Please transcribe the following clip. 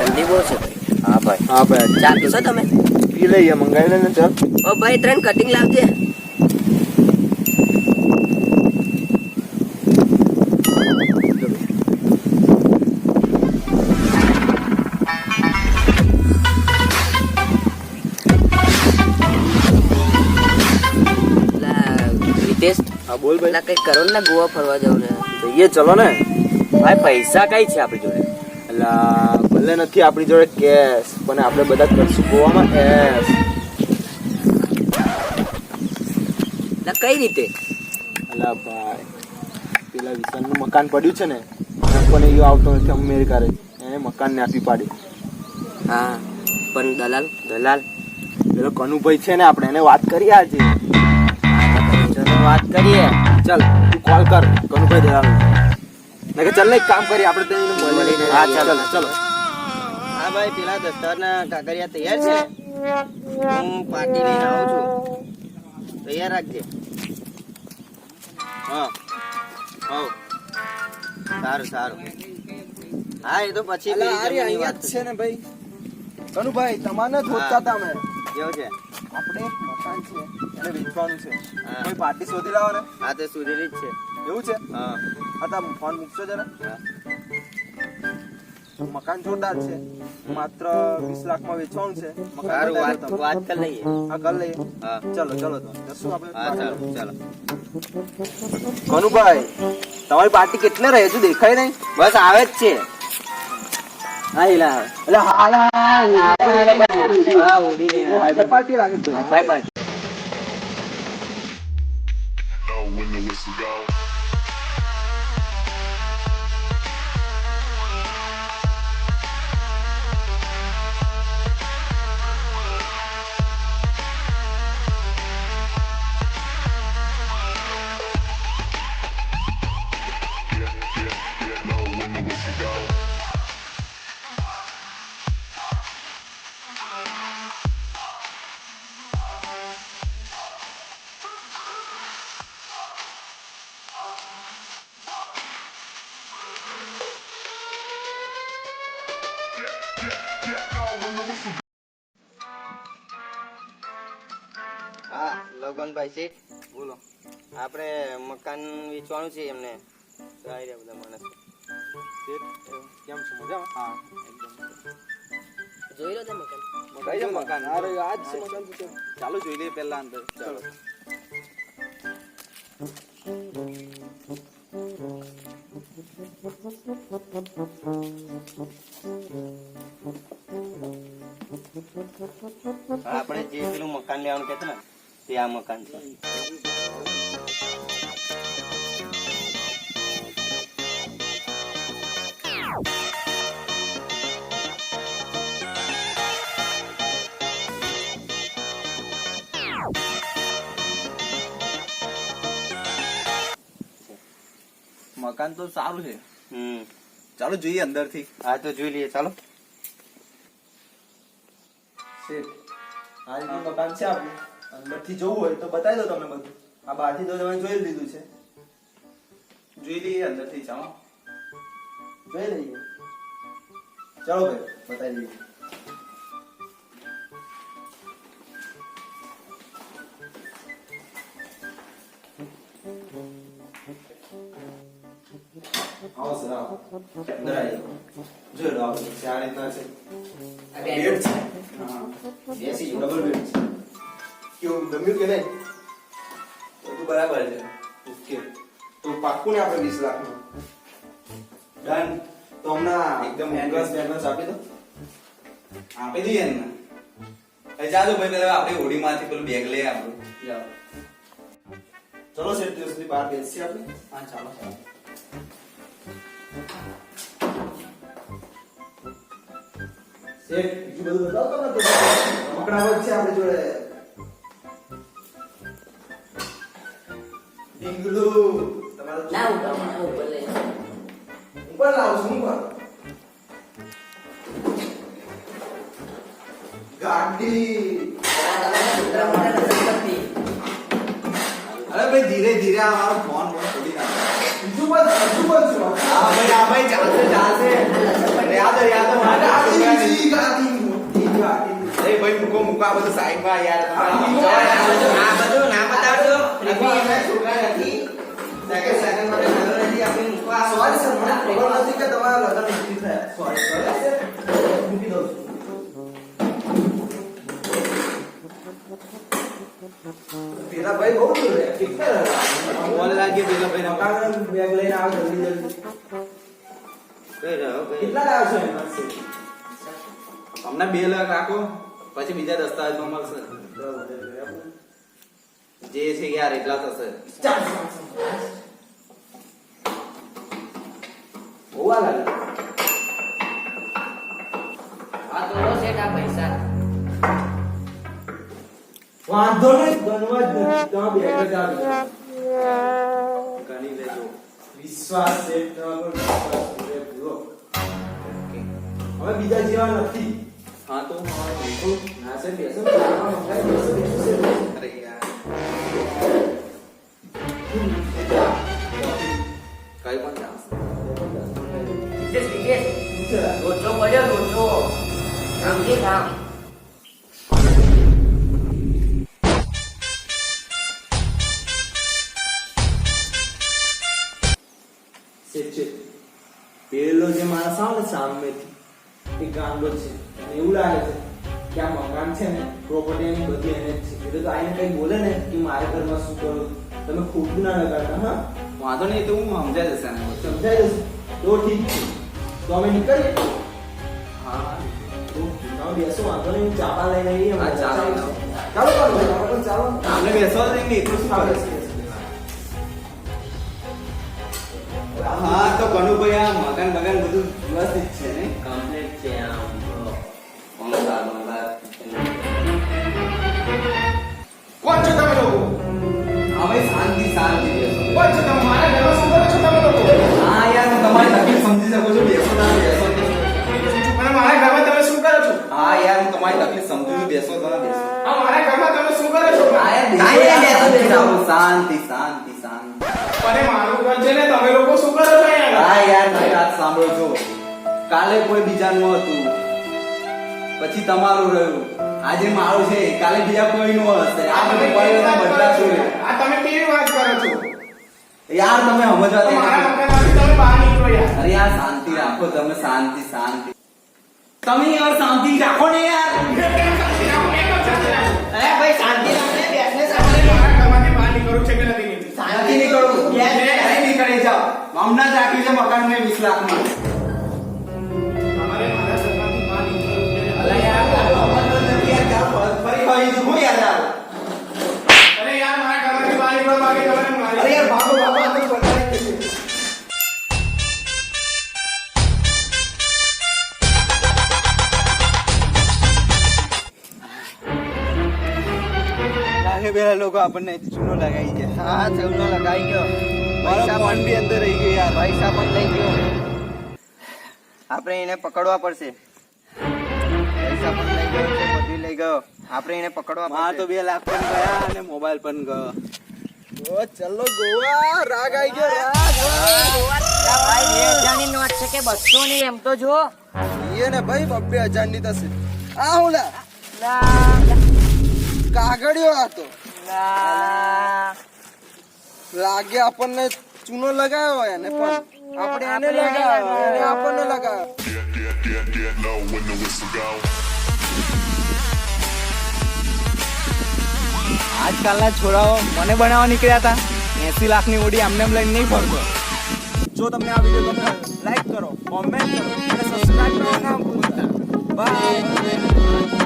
ઠંડી બહુ છે ભાઈ. હા ભાઈ. હા ભાઈ. ચા પીશો તમે? પી લઈએ મંગાવી લઈને ચાલ ઓ ભાઈ ત્રણ કટિંગ લાવજે. લા, રીતેશ હા બોલ ભાઈ. લા કઈ કરો ને ગોવા ફરવા જવું ને. જઈએ ચલો ને. ભાઈ પૈસા કઈ છે આપણી જોડે? અલા ભલે નથી આપણી જોડે કેશ પણ આપણે બધા કરશું ગોવામાં કેશ લા કઈ રીતે? અલા ભાઈ પેલા વિશાલનું મકાન પડ્યું છે ને પણ એ આવતો નથી અમેરિકા રહે એને મકાન ને આપી પાડી. હા પણ દલાલ દલાલ. પેલો કનુભાઈ છે ને આપણે એને વાત કરીએ આજે. ચલો વાત કરીએ. ચાલ તું કોલ કર કનુભાઈ દલાલ ને ચાલ ને એક કામ કરીએ આપણે તેને મળીને. હા, ચાલો. ચલો. ભાઈ પેલા દસ્તારના કાગળિયા તૈયાર છે. હું પાર્ટી લઈને આવું છું. તૈયાર રાખજે. હા. હા સારું સારું. હા એ તો પછી વાત જ છે ને ભાઈ? કનુભાઈ તમારે ધોતા તા હતા અમે. કેવું છે. આપણે એક મકાન છે એને વેચવાનું છે. કોઈ પાર્ટી શોધી લાવો ને. હા તે સુધીરી જ છે. એવું છે? હા. હા તમે ફોન મૂકશો જરા. હા. મકાન જોરદાર છે. માત્ર વીસ લાખમાં વેચવાનું છે. મકાન વાત વાત કરી લઈએ. હા કર લઈએ. ચલો ચલો તો. જશું આપણે હા ચાલો ચાલો. કનુભાઈ તમારી પાર્ટી કેટલે રહે? છે દેખાય નહીં? બસ આવે જ છે. હા એલા એટલે હાલા હા પાર્ટી લાગે છે. બાય બાય લગનભાઈ શેઠ બોલો. આપણે મકાન વેચવાનું છે એમને. તો આવી રહ્યા બધા માણસ. કેમ છો? મજા હા. જોઈ લો તે મકાન. છે મકાન? અરે આજ છે મકાન છે. ચાલો જોઈ લઈએ પહેલા અંદર. ચાલો. આપણે જે પેલું મકાન લેવાનું કહેતા ને તે આ મકાન છે. મકાન તો સારું છે. હમ. ચાલો જોઈએ અંદરથી હા તો જોઈ લઈએ. ચાલો. આ રીતનું મકાન છે આપણું અંદરથી જોવું હોય તો બતાવી દો તમે બધું. આ બહારથી તો તમે જોઈ લીધું છે. જોઈ લઈએ અંદરથી ચાલો. જોઈ લઈએ. ચાલો ભાઈ બતાવી દઈએ. આવો સર આવો. અંદર આવી લો આવો. છે. આ રીતના છે બેડ છે. હા. એસી ડબલ બેડ છે. કેવું ગમ્યું કે નહીં? બધું બરાબર છે. ઓકે. તો પાક્કું ને આપણે વીસ લાખનું. ડન તો હમણાં એકદમ એડવાન્સ એડવાન્સ આપી દો. આપી દઈએ ને. હવે ચાલો ભાઈ, પેલા આપણે હોડીમાંથી પેલું બેગ લઈએ આપણું જાઓ. ચલો સેટ દિવસ સુધી બહાર બેસીએ આપણે. હા, ચાલો. સેટ બીજું બધું બતાવતો ને તો. જ છે આપણી જોડે. શાંતિ. અરે ભાઈ ધીરે ધીરે આ મારો ફોન મને ખોલી નાખો. તમારા લગ્ન મૂકી થયા સોરી ભાઈ બહુ દૂર રહ્યા. કેટલા બોલ લાગી ભાઈ ના બેગ લઈને આવો જલ્દી જલ્દી. કઈ રહ્યો કેટલા લાવ્યો છો એમાં? અમને બે લાખ રાખો પછી બીજા દસ્તાવેજમાં મળશે. જે છે યાર એટલા થશે. હોવા લાગે. આ તો શેઠ આ પૈસા. વાંધો નહીં. ગણવા જ નથી. તમે બેગ જ આવી. ગણી લેજો. વિશ્વાસ છે તમારો વિશ્વાસ પૂરેપૂરો હવે બીજા જેવા નથી. હા તો ના છે બેસો બેસો બેસો છે. અરે યાર. કઈ પણ પડ્યો લોચો સમજી કામ ગાંડો છે. એવું લાગે છે કે આ મકાન છે ને પ્રોપર્ટી એની બધી એને જ છે. એટલે તો આઈને કઈ બોલે ને કે મારે ઘરમાં શું કરું તમે ખોટું ના લગાડતા હા? વાંધો નહીં તો હું સમજાઈ જશે આને સમજાય જશે. તો ઠીક છે. તો અમે નીકળીએ. હા. તો બેસો વાંધો નહીં ચાપા લઈને આવીએ. ચાલો ચાલો. પણ ચાલો આપણે બેસવા નહીં એટલું શું હા, તો કનુભાઈ આ મકાન બગાન બધું વ્યવસ્થિત છે મારા યાર યાર યાર યાર, ઘર છે ને તમે લોકો શું કરો છો અહીંયા હા યાર સાંભળો છો. કાલે કોઈ બીજાનું હતું પછી તમારું રહ્યું આજે મારું છે કાલે બીજા કોઈનું હશે આ તમે કેવી વાત પરિવર્તન કરો છો? આ તમે કેવી વાત કરો છો યાર તમે સમજવા દે નથી. તમે બહાર નીકળો યાર અરે યાર શાંતિ રાખો તમે શાંતિ શાંતિ તમે યાર શાંતિ રાખો ને યાર મેં શાંતિ રાખું? મેં શાંતિ? અરે શાંતિ બેસને શાંતિ બહાર નીકળવું છે કે નથી નીકળવું? નીકળવું Yes. નીકળી જાઓ હમણાં જ રાખી છે મકાન ને વીસ લાખમાં તમારે લાગે પેલા લોકો આપણને ચૂનો લગાવી જાય હા ચૂનો લગાવી ગયો. મારો પૈસા ફોન બી અંદર રહી ગયો યાર. પૈસા પણ લઈ ગયો. આપણે એને પકડવા પડશે. પૈસા પણ લઈ ગયો છે બધું લઈ ગયો. આપણે એને પકડવા માર તો બે લાખ પણ ગયા અને મોબાઈલ પણ ગયો. ઓ ચલો ગોવા રાગ આવી ગયો રાગ. ભાઈ બે હજારની નોટ છે કે બસો ની એમ તો જો. એ ને ભાઈ બબ્બે હજારની થશે. આ હું લા, કાગળિયો હતો? લાગે આપણને ચૂનો લગાવ્યો એને પણ. આપણે એને લગાવ્યો એને આપણને લગાવ્યો આજકાલના છોરાઓ મને બનાવવા નીકળ્યા હતા એસી લાખની ઓડી આમને એમ લઈને નહીં ફરતો જો તમને આ વીડિયો ગમે લાઈક કરો કોમેન્ટ કરો અને સબસ્ક્રાઇબ કરવાનું ભૂલતા. બાય